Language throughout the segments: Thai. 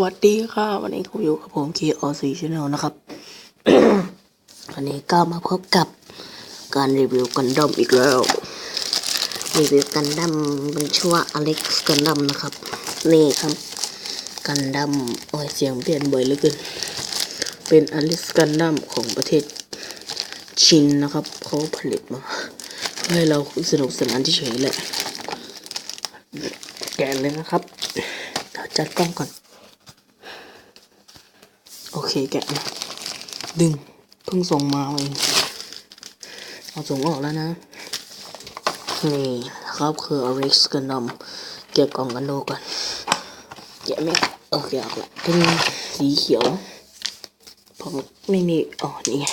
วัสดีค่ะ วันนี้ผมอยู่กับผม KOC Channel นะครับวันนี้ก็มาพบกับการรีวิวกันดั้มอีกแล้ว รีวิวกันดั้มเป็นชื่อว่าอเล็กซ์กันดั้มนะครับ นี่ครับกันดั้มโอ้ยเสียงเปลี่ยนบ่อยเหลือเกินเป็นอเล็กซ์กันดั้มของประเทศชินนะครับเขาผลิตมาให้เราสนุกสนานเฉยๆแหละแกะเลยนะครับเดี๋ยวจัดกล้องก่อน เคแกะนะดึงเพิ่งส่งมาเองเอาส่งออกแล้วนะนี่ครับคือ RX กันดำเก็บกล่องกันดูก่อนแกะไม่โอเคออกละเป็นสีเขียวผมไม่มีอ๋อนี่ไง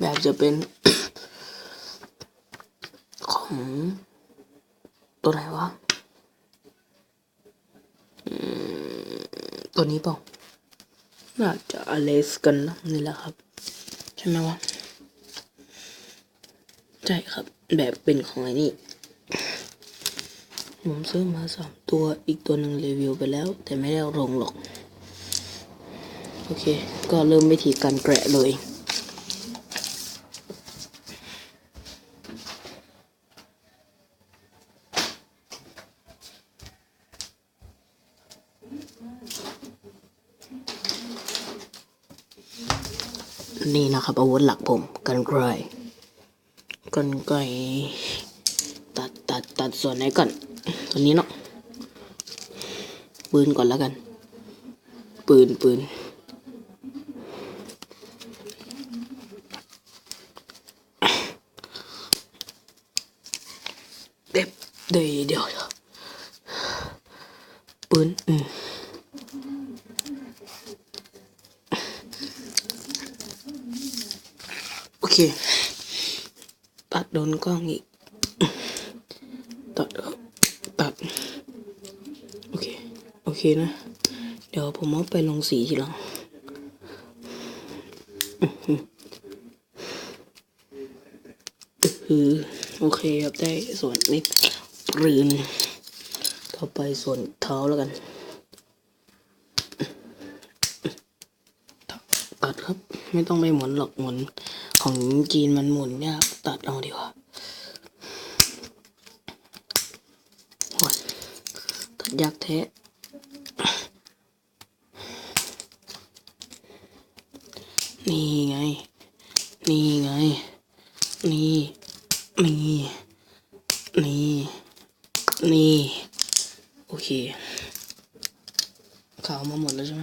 แบบจะเป็น ของตัวไหนวะ ตัวนี้เปล่า น่าจะอเลสกันนะนี่แหละครับ ใช่ไหมวะ ใช่ครับ แบบเป็นของไอ้นี่ ผมซื้อมาสามตัวอีกตัวหนึ่งรีวิวไปแล้ว แต่ไม่ได้ลงหรอก โอเค ก็เริ่มวิธีการแกะเลย นะครับ อาวุธหลักผมกันไกรกันไกรตัดตัดตัดส่วนไหนก่อนตัวนี้เนาะปืนก่อนแล้วกัน ปืนปืนเด็บเดี๋ยวเดี๋ยวเดี๋ยวปืนอืม โอ เคตัดโดนกล้องอีกตัดครับตัด โอเค โอเคนะ เดี๋ยวผมเอาไปลงสีทีหลังอือหือคือโอเคครับได้ส่วนนี้ปืนต่อไปส่วนเท้าแล้วกันตัดครับ ไม่ต้องไปหมุนหรอกหมุน ของจีนมันหมุนเนี่ยครับตัดเอาดีกว่าตัดยากแท้นี่ไง นี่ไง นี่ นี่ นี่ นี่ โอเคขาวมาหมดแล้วใช่ไหม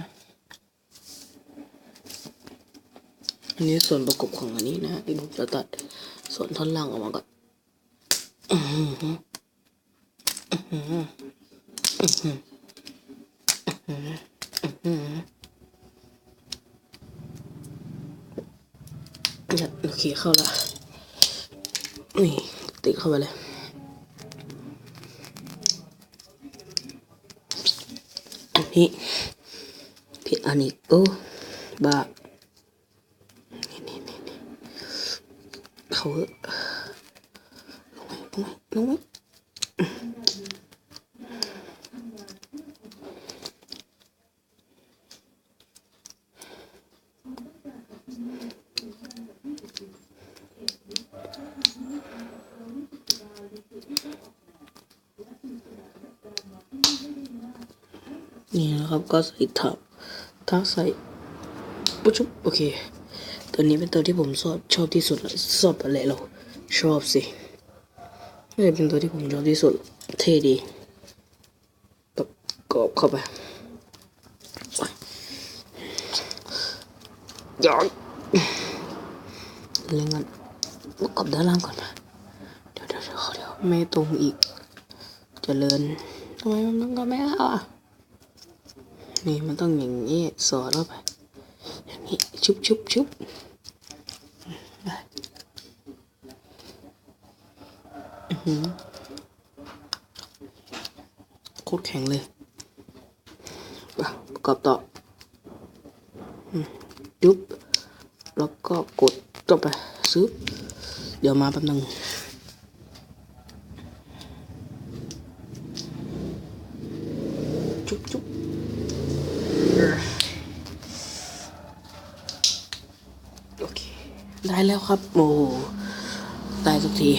อันนี้ส่วนประกอบของอันนี้นะที่ผมจะตัดส่วนท่อนล่างออกมาก่อนอื้อหืออื้อหืออื้อหืออื้อหืออื้อหือเนี่ยโอเคเข้าละนี่ติดเข้าไปเลยอันนี้ผิดอันนี้โอ้บ้า ลงไปลงนี่นะครับก็ใส่ทับถ้าใส่ปุ๊บชุบโอเค ตัวนี้เป็นตัวที่ผมชอบชอบที่สุดเลยชอบอะไรเราชอบสิ นี่เป็นตัวที่ผมชอบที่สุด เท่ดีประกอบเข้าไปย้อนเล่นกันประกอบด้านล่างก่อนมาเดี๋ยวเดี๋ยวเดี๋ยวเดี๋ยวไม่ตรงอีกเจริญทำไมมันต้องก็ไม่เอาอะนี่มันต้องอย่างนี้สอดเข้าไปอย่างนี้ชุบชุบชุบได้อื้อหือ โคตรแข็งเลยอะประกอบต่อยุบแล้วก็กดต่อไปซื้อเดี๋ยวมาแป๊บนึงจุ๊บจุ๊บโอเค ได้แล้วครับ โอ้โหได้สักที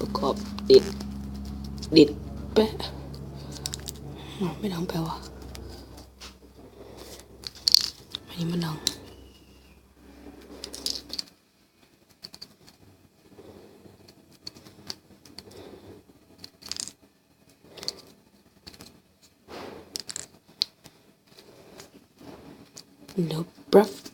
ประกอบดิด ดิดแปะไม่ดังแปลว่าอันนี้มันดัง No breath. โอ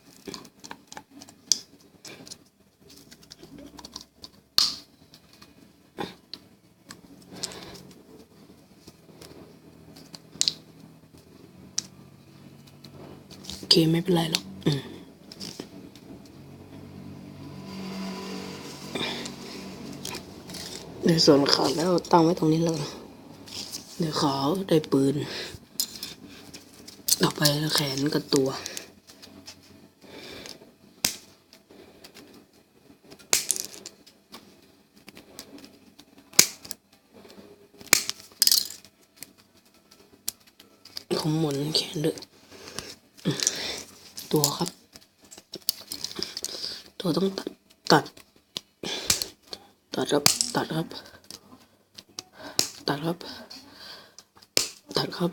เคไม่เป็นไรหรอกอืมในส่วนขาแล้วตั้งไว้ตรงนี้เลยเดี๋ยวขอได้ปืน ออกไปแขนกับตัว ผมหมุนแขนด้วยอืมตัวครับ ตัวต้องตัดตัด ตัดครับ ตัดครับ ตัดครับ ตัดครับ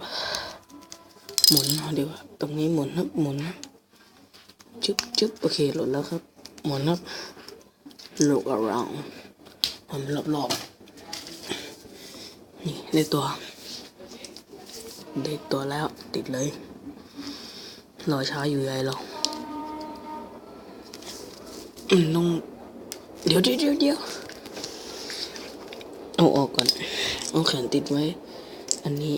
หมุนเอาดีกว่าตรงนี้หมุนครับ หมุนครับจึ๊บจึ๊บโอเคหลุดแล้วครับ หมุนครับ look around หมุนรอบๆนี่ได้ตัว ได้ตัวแล้วติดเลย รอช้าอยู่ใหญ่เรา อืมต้องเดี๋ยวเดี๋ยวเดี๋ยวเดี๋ยวเอาออกก่อน เอาแขนติดไว้ อันนี้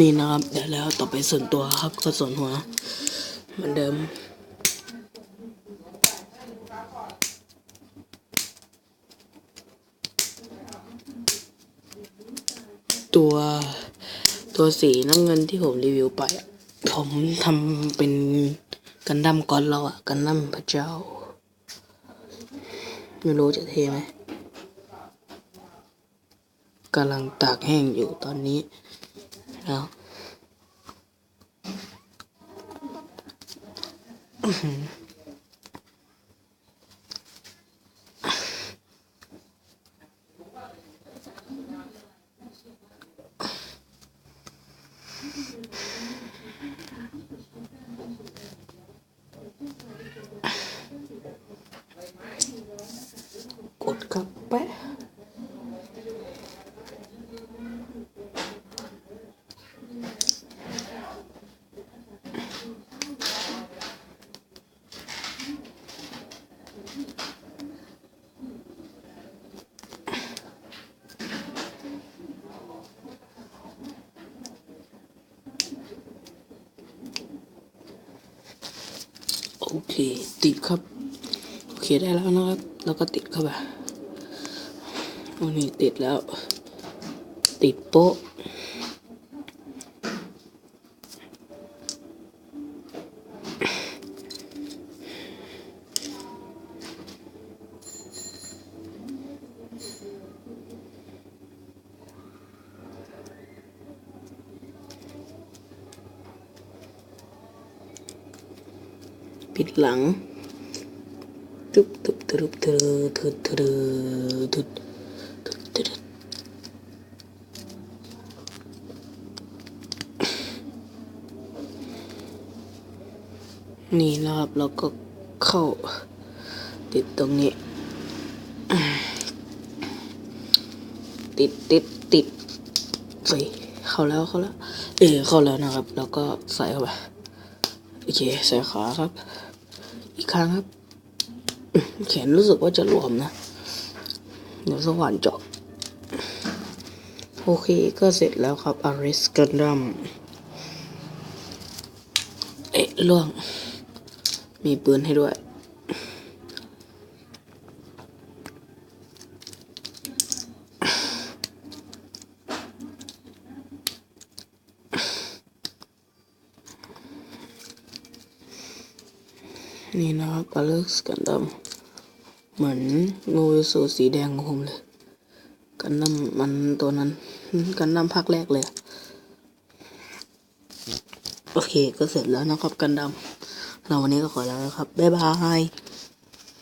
นี่นะครับเดี๋ยวแล้วต่อไปส่วนตัวครับก็ส่วนหัวเหมือนเดิม ตัวตัวสีน้ำเงินที่ผมรีวิวไปผมทำเป็นกันดั้มก้อนเราอะกันดั้มพระเจ้า ไม่รู้จะเทไหมกำลังตากแห้งอยู่ตอนนี้ 嗯。哼 เค ติดครับ โอเคได้แล้วนะครับ แล้วก็ติดเข้าไปโอ้นี่ติดแล้ว ติดโป๊ะ ปิดหลังตึบตึบตึบตึบตึบตึบตึบตึบตึบนี่นะครับเราก็เข้าติดตรงนี้ ติดติดติดใส่เข้าแล้วเข้าแล้ว เออเข้าแล้วนะครับ แล้วก็ใส่เข้าไป โอเคใส่ขาครับ อีกครั้งครับ แขนรู้สึกว่าจะรวมนะ เดี๋ยวสว่านเจาะโอเคก็เสร็จแล้วครับ a r i s g u n d a m เอ๊ะล่วง มีปืนให้ด้วย นี่นะครับอเล็กกันดำเหมือนงูสูสีแดงของผมเลย กันดำมันตัวนั้น กันดำภาคแรกเลย โอเคก็เสร็จแล้วนะครับกันดำเราวันนี้ก็ขอแล้วครับ บ๊ายบาย